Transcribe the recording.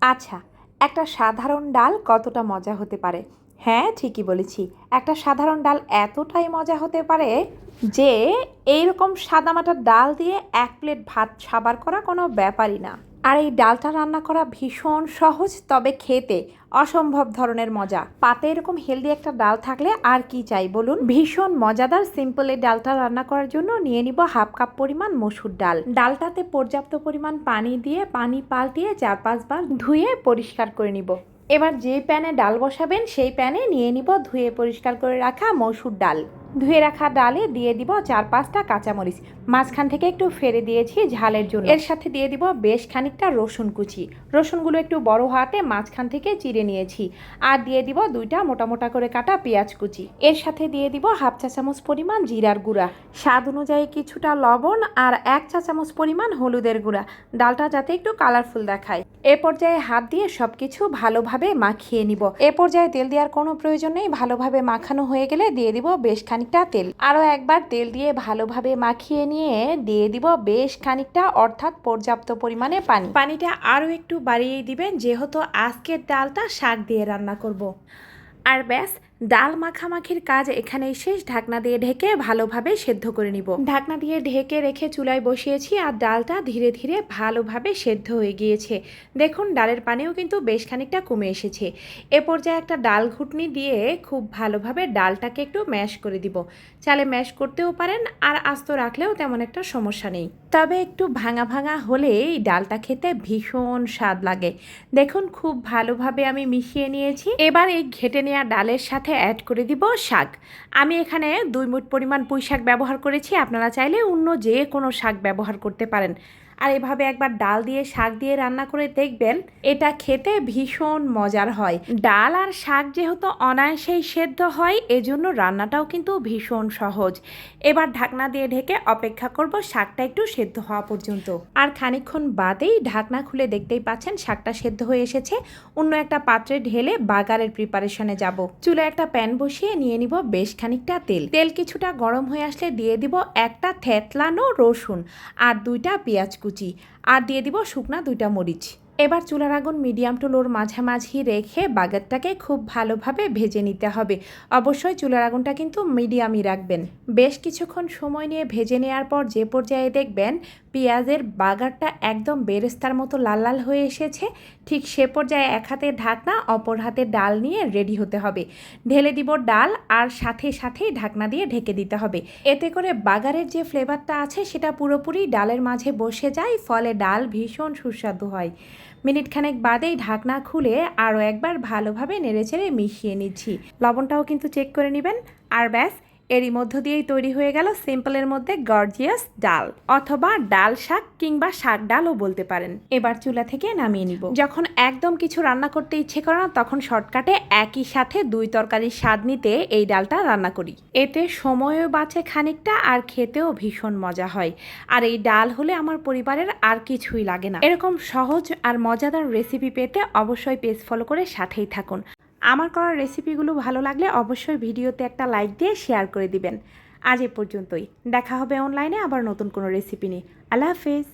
আচ্ছা একটা সাধারণ ডাল কতটা মজা হতে পারে? হ্যাঁ ঠিকই বলেছি। একটা সাধারণ ডাল এতটাই মজা হতে পারে যে, এইরকম সাদামাটা ডাল দিয়ে এক প্লেট ভাত সাবার করা কোনো ব্যাপারই না। আর এই ডালটা রান্না করা ভীষণ সহজ, তবে খেতে অসম্ভব ধরনের মজা। পাতে এরকম হেলদি একটা ডাল থাকলে আর কি চাই বলুন? ভীষণ মজাদার সিম্পল এই ডালটা রান্না করার জন্য নিয়ে নিব হাফ কাপ পরিমাণ মসুর ডাল। ডালটাতে পর্যাপ্ত পরিমাণ পানি দিয়ে পানি পাল্টিয়ে চার পাঁচবার ধুয়ে পরিষ্কার করে নিব। এবার যে প্যানে ডাল বসাবেন, সেই প্যানে নিয়ে নিব ধুয়ে পরিষ্কার করে রাখা মসুর ডাল। ধুয়ে রাখা ডালে দিয়ে দিব চার পাঁচটা কাঁচামরিচ। মাঝখান থেকে একটু ফেরে দিয়েছি ঝালের জন্য। এর সাথে দিয়ে দিব বেশ খানিকটা রসুন কুচি। রসুনগুলো একটু বড় হাতে মাঝখান থেকে চিড়ে নিয়েছি। আর দিয়ে দিব দুইটা মোটা মোটা করে কাটা পেঁয়াজ কুচি। এর সাথে দিয়ে দিব হাফ চা চামচ পরিমাণ জিরার গুঁড়া। স্বাদ অনুযায়ী কিছুটা লবণ আর এক চা চামচ পরিমাণ হলুদের গুঁড়া। ডালটা যাতে একটু কালারফুল দেখায়। এ পর্যায়ে হাত দিয়ে সবকিছু ভালোভাবে মাখিয়ে নিব। এ পর্যায়ে তেল দেওয়ার কোনো প্রয়োজন নেই। ভালোভাবে মাখানো হয়ে গেলে দিয়ে দিব বেশ খানিকটা তেল আরও একবার তেল দিয়ে ভালোভাবে মাখিয়ে নিয়ে দিয়ে দিব বেশ খানিকটা, অর্থাৎ পর্যাপ্ত পরিমাণে পানি পানিটা আরও একটু বাড়িয়ে দিবেন, যেহেতু আজকের ডালটা শাক দিয়ে রান্না করব। আর ব্যাস ডাল মাখামাখির কাজ এখানেই শেষ। ঢাকনা দিয়ে ঢেকে ভালোভাবে সেদ্ধ করে নিব। ঢাকনা দিয়ে ঢেকে রেখে চুলায় বসিয়েছি আর ডালটা ধীরে ধীরে ভালোভাবে সেদ্ধ হয়ে গিয়েছে। দেখুন, ডালের পানিও কিন্তু বেশ খানিকটা কমে এসেছে। এ পর্যায়ে একটা ডাল ঘুটনি দিয়ে খুব ভালোভাবে ডালটাকে একটু ম্যাশ করে দিব। চালে ম্যাশ করতেও পারেন আর আস্ত রাখলেও তেমন একটা সমস্যা নেই। তবে একটু ভাঙা ভাঙা হলে এই ডালটা খেতে ভীষণ স্বাদ লাগে। দেখুন, খুব ভালোভাবে আমি মিশিয়ে নিয়েছি। এবার এই ঘেটে নেওয়া ডালের সাথে অ্যাড করে দিব শাক। আমি এখানে দুই মুঠ পরিমাণ পুঁই শাক ব্যবহার করেছি, আপনারা চাইলে অন্য যে কোনো শাক ব্যবহার করতে পারেন। আর এভাবে একবার ডাল দিয়ে, শাক দিয়ে রান্না করে দেখবেন, এটা খেতে ভীষণ মজার হয়। ডাল আর শাক যেহেতু অনায়াসেই সেদ্ধ হয়, এজন্য রান্নাটাও কিন্তু ভীষণ সহজ। এবার ঢাকনা দিয়ে ঢেকে অপেক্ষা করব শাকটা একটু সেদ্ধ হওয়া পর্যন্ত। আর খানিকক্ষণ বাদেই ঢাকনা খুলে দেখতেই পাচ্ছেন শাকটা সেদ্ধ হয়ে এসেছে। অন্য একটা পাত্রে ঢেলে বাগারের প্রিপারেশনে যাব। চুলে একটা প্যান বসিয়ে নিয়ে নিব বেশ খানিকটা তেল। তেল কিছুটা গরম হয়ে আসলে দিয়ে দিব একটা থেতলানো রসুন আর দুইটা পেঁয়াজ কুচি। আর দিয়ে দিব শুকনা দুইটা মরিচ। এবার চুলার আগুন মিডিয়াম টু লোর মাঝামাঝি রেখে বাগারটাকে খুব ভালোভাবে ভেজে নিতে হবে। অবশ্যই চুলার আগুনটা কিন্তু মিডিয়ামই রাখবেন। বেশ কিছুক্ষণ সময় নিয়ে ভেজে নেওয়ার পর যে পর্যায়ে দেখবেন পেঁয়াজের বাগারটা একদম বেরেস্তার মতো লাল লাল হয়ে এসেছে, ঠিক সে পর্যায়ে এক হাতে ঢাকনা, অপর হাতে ডাল নিয়ে রেডি হতে হবে। ঢেলে দিব ডাল আর সাথে সাথেই ঢাকনা দিয়ে ঢেকে দিতে হবে। এতে করে বাগারের যে ফ্লেভারটা আছে সেটা পুরোপুরি ডালের মাঝে বসে যায়, ফলে ডাল ভীষণ সুস্বাদু হয়। মিনিট খানেক বাদেই ঢাকনা খুলে আরও একবার ভালোভাবে নেড়েচেড়ে মিশিয়ে নিচ্ছি। লবণটাও কিন্তু চেক করে নেবেন। আর ব্যাস এরই মধ্য দিয়েই তৈরি হয়ে গেল সিম্পলের মধ্যে গর্জিয়াস ডাল, অথবা ডাল শাক কিংবা শাক ডালও বলতে পারেন। এবার চুলা থেকে নামিয়ে নিব। যখন একদম কিছু রান্না করতে ইচ্ছে করে না, তখন শর্টকাটে একই সাথে দুই তরকারির স্বাদ নিতে এই ডালটা রান্না করি। এতে সময়ও বাঁচে খানিকটা আর খেতেও ভীষণ মজা হয়। আর এই ডাল হলে আমার পরিবারের আর কিছুই লাগে না। এরকম সহজ আর মজাদার রেসিপি পেতে অবশ্যই পেজ ফলো করে সাথেই থাকুন। আমার করা রেসিপিগুলো ভালো লাগলে অবশ্যই ভিডিওতে একটা লাইক দিয়ে শেয়ার করে দিবেন। আজ এ পর্যন্তই। দেখা হবে অনলাইনে আবার নতুন কোনো রেসিপি নিয়ে। আল্লাহ হাফেজ।